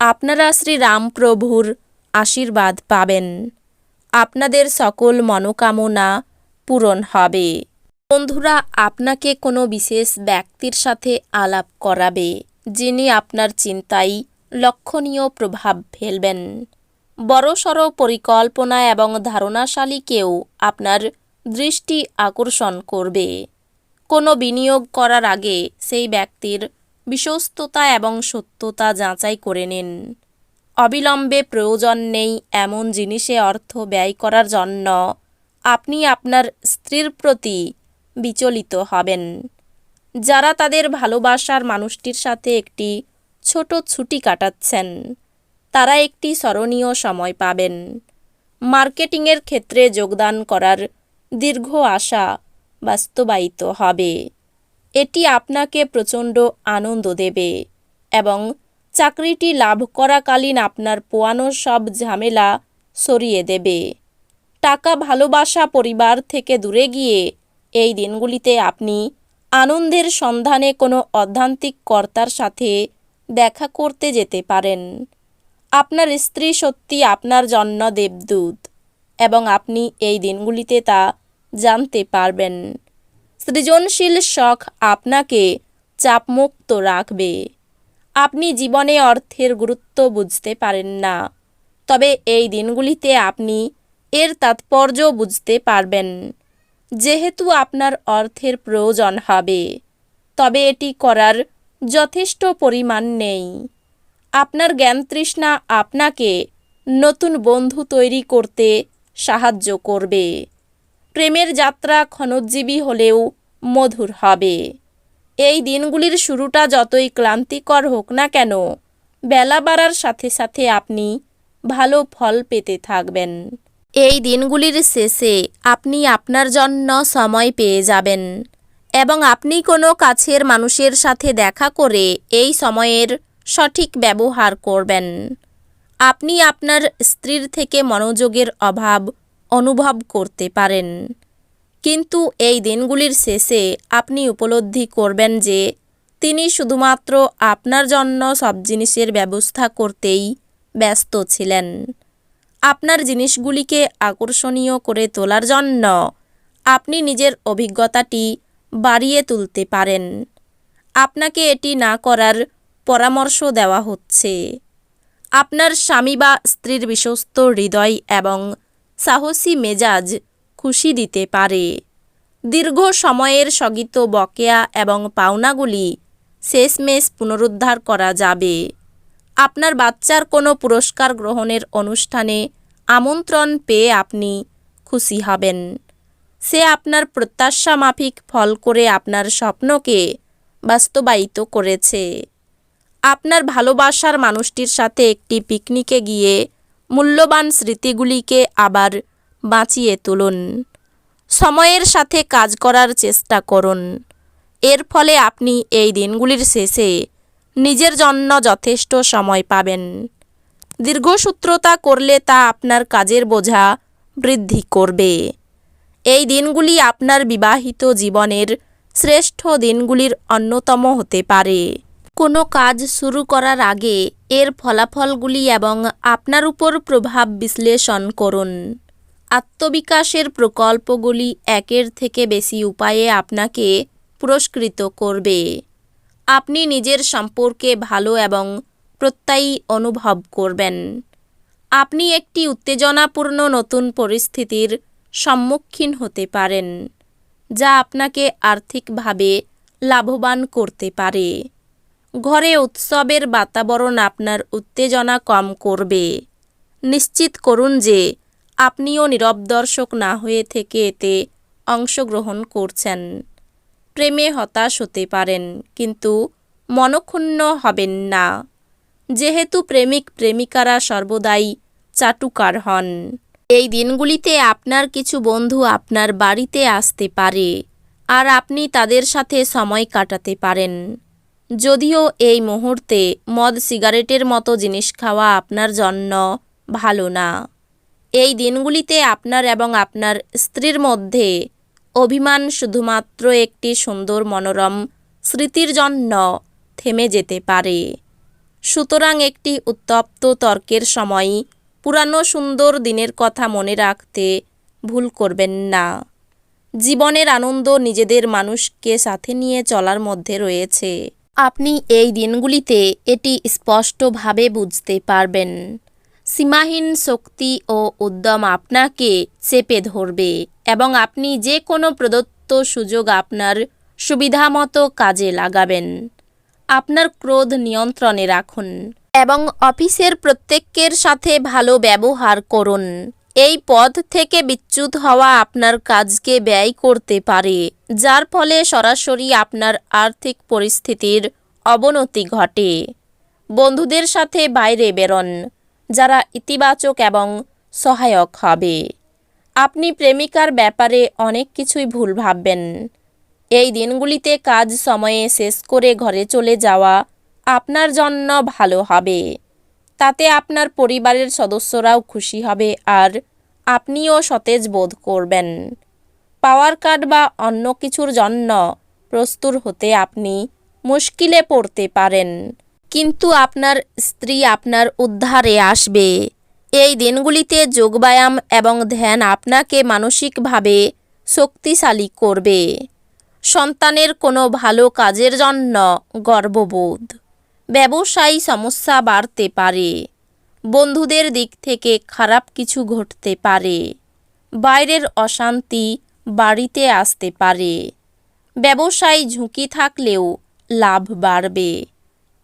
আপনারা শ্রীরামপ্রভুর আশীর্বাদ পাবেন। আপনাদের সকল মনোকামনা পূরণ হবে। বন্ধুরা, আপনাকে কোনো বিশেষ ব্যক্তির সাথে আলাপ করাবে, যিনি আপনার চিন্তায় লক্ষণীয় প্রভাব ফেলবেন। বড়সড় পরিকল্পনা এবং ধারণাশালী কেউ আপনার দৃষ্টি আকর্ষণ করবে। কোনো বিনিয়োগ করার আগে সেই ব্যক্তির বিশ্বস্ততা এবং সত্যতা যাচাই করে নিন। অবিলম্বে প্রয়োজন নেই এমন জিনিসে অর্থ ব্যয় করার জন্য আপনি আপনার স্ত্রীর প্রতি বিচলিত হবেন। যারা তাদের ভালোবাসার মানুষটির সাথে একটি ছোট ছুটি কাটাচ্ছেন, তারা একটি স্মরণীয় সময় পাবেন। মার্কেটিংয়ের ক্ষেত্রে যোগদান করার দীর্ঘ আশা বাস্তবায়িত হবে। এটি আপনাকে প্রচণ্ড আনন্দ দেবে এবং চাকরিটি লাভ করাকালীন আপনার পোয়ানো সব ঝামেলা সরিয়ে দেবে। টাকা ভালোবাসা পরিবার থেকে দূরে গিয়ে এই দিনগুলিতে আপনি আনন্দের সন্ধানে কোনো অধ্যান্তিক কর্তার সাথে দেখা করতে যেতে পারেন। আপনার স্ত্রী সত্যি আপনার জন্য দেবদূত এবং আপনি এই দিনগুলিতে তা জানতে পারবেন। সৃজনশীল শখ আপনাকে চাপমুক্ত রাখবে। আপনি জীবনে অর্থের গুরুত্ব বুঝতে পারেন না। তবে এই দিনগুলিতে আপনি এর তাৎপর্য বুঝতে পারবেন। যেহেতু আপনার অর্থের প্রয়োজন হবে, তবে এটি করার যথেষ্ট পরিমাণ নেই। আপনার জ্ঞান তৃষ্ণা আপনাকে নতুন বন্ধু তৈরি করতে সাহায্য করবে। প্রেমের যাত্রা ক্ষণোজ্জীবী হলেও মধুর হবে। এই দিনগুলির শুরুটা যতই ক্লান্তিকর হোক না কেন, বেলা বাড়ার সাথে সাথে আপনি ভালো ফল পেতে থাকবেন। এই দিনগুলির শেষে আপনি আপনার জন্য সময় পেয়ে যাবেন এবং আপনি কোনো কাছের মানুষের সাথে দেখা করে এই সময়ের সঠিক ব্যবহার করবেন। আপনি আপনার স্ত্রীর থেকে মনোযোগের অভাব অনুভব করতে পারেন। কিন্তু এই দিনগুলির শেষে আপনি উপলব্ধি করবেন যে তিনি শুধুমাত্র আপনার জন্য সব জিনিসের ব্যবস্থা করতেই ব্যস্ত ছিলেন। আপনার জিনিসগুলিকে আকর্ষণীয় করে তোলার জন্য আপনি নিজের অভিজ্ঞতাটি বাড়িয়ে তুলতে পারেন। আপনাকে এটি না করার পরামর্শ দেওয়া হচ্ছে। আপনার স্বামী বা স্ত্রীর বিশ্বস্ত হৃদয় এবং সাহসী মেজাজ খুশি দিতে পারে। দীর্ঘ সময়ের স্থগিত বকেয়া এবং পাওনাগুলি শেষমেশ পুনরুদ্ধার করা যাবে। আপনার বাচ্চার কোনো পুরস্কার গ্রহণের অনুষ্ঠানে আমন্ত্রণ পেয়ে আপনি খুশি হবেন। সে আপনার প্রত্যাশা মাফিক ফল করে আপনার স্বপ্নকে বাস্তবায়িত করেছে। আপনার ভালোবাসার মানুষটির সাথে একটি পিকনিকে গিয়ে মূল্যবান স্মৃতিগুলিকে আবার বাঁচিয়ে তুলুন। সময়ের সাথে কাজ করার চেষ্টা করুন। এর ফলে আপনি এই দিনগুলির শেষে নিজের জন্য যথেষ্ট সময় পাবেন। দীর্ঘসূত্রতা করলে তা আপনার কাজের বোঝা বৃদ্ধি করবে। এই দিনগুলি আপনার বিবাহিত জীবনের শ্রেষ্ঠ দিনগুলির অন্যতম হতে পারে। কোনো কাজ শুরু করার আগে এর ফলাফলগুলি এবং আপনার উপর প্রভাব বিশ্লেষণ করুন। আত্মবিকাশের প্রকল্পগুলি একের থেকে বেশি উপায়ে আপনাকে পুরস্কৃত করবে। আপনি নিজের সম্পর্কে ভালো এবং প্রত্যয়ী অনুভব করবেন। আপনি একটি উত্তেজনাপূর্ণ নতুন পরিস্থিতির সম্মুখীন হতে পারেন, যা আপনাকে আর্থিকভাবে লাভবান করতে পারে। ঘরে উৎসবের বাতাবরণ আপনার উত্তেজনা কম করবে। নিশ্চিত করুন যে আপনিও নীরব দর্শক না হয়ে থেকে এতে অংশগ্রহণ করছেন। প্রেমে হতাশ হতে পারেন, কিন্তু মনক্ষুণ্ণ হবেন না। যেহেতু প্রেমিক প্রেমিকারা সর্বদাই চাটুকার হন। এই দিনগুলিতে আপনার কিছু বন্ধু আপনার বাড়িতে আসতে পারে আর আপনি তাদের সাথে সময় কাটাতে পারেন। যদিও এই মুহূর্তে মদ সিগারেটের মতো জিনিস খাওয়া আপনার জন্য ভালো না। এই দিনগুলিতে আপনার এবং আপনার স্ত্রীর মধ্যে অভিমান শুধুমাত্র একটি সুন্দর মনোরম স্মৃতির জন্য থেমে যেতে পারে। সুতরাং একটি উত্তপ্ত তর্কের সময় পুরানো সুন্দর দিনের কথা মনে রাখতে ভুল করবেন না। জীবনের আনন্দ নিজেদের মানুষকে সাথে নিয়ে চলার মধ্যে রয়েছে। আপনি এই দিনগুলিতে এটি স্পষ্টভাবে বুঝতে পারবেন। সীমাহীন শক্তি ও উদ্যম আপনাকে চেপে ধরবে এবং আপনি যে কোনো প্রদত্ত সুযোগ আপনার সুবিধামতো কাজে লাগাবেন। আপনার ক্রোধ নিয়ন্ত্রণে রাখুন এবং অফিসের প্রত্যেকের সাথে ভালো ব্যবহার করুন। এই পদ থেকে বিচ্যুত হওয়া আপনার কাজকে ব্যয় করতে পারে, যার ফলে সরাসরি আপনার আর্থিক পরিস্থিতির অবনতি ঘটে। বন্ধুদের সাথে বাইরে বেরোন যারা ইতিবাচক এবং সহায়ক হবে। আপনি প্রেমিকার ব্যাপারে অনেক কিছুই ভুল ভাববেন। এই দিনগুলিতে কাজ সময়ে শেষ করে ঘরে চলে যাওয়া আপনার জন্য ভালো হবে। তাতে আপনার পরিবারের সদস্যরাও খুশি হবে আর আপনিও সতেজ বোধ করবেন। পাওয়ার কার্ড বা অন্য কিছুর জন্য প্রস্তুত হতে আপনি মুশকিলে পড়তে পারেন। কিন্তু আপনার স্ত্রী আপনার উদ্ধারে আসবে। এই দিনগুলিতে যোগব্যায়াম এবং ধ্যান আপনাকে মানসিকভাবে শক্তিশালী করবে। সন্তানের কোনো ভালো কাজের জন্য গর্ববোধ। ব্যবসায়ী সমস্যা বাড়তে পারে। বন্ধুদের দিক থেকে খারাপ কিছু ঘটতে পারে। বাইরের অশান্তি বাড়িতে আসতে পারে। ব্যবসায় ঝুঁকি থাকলেও লাভ বাড়বে।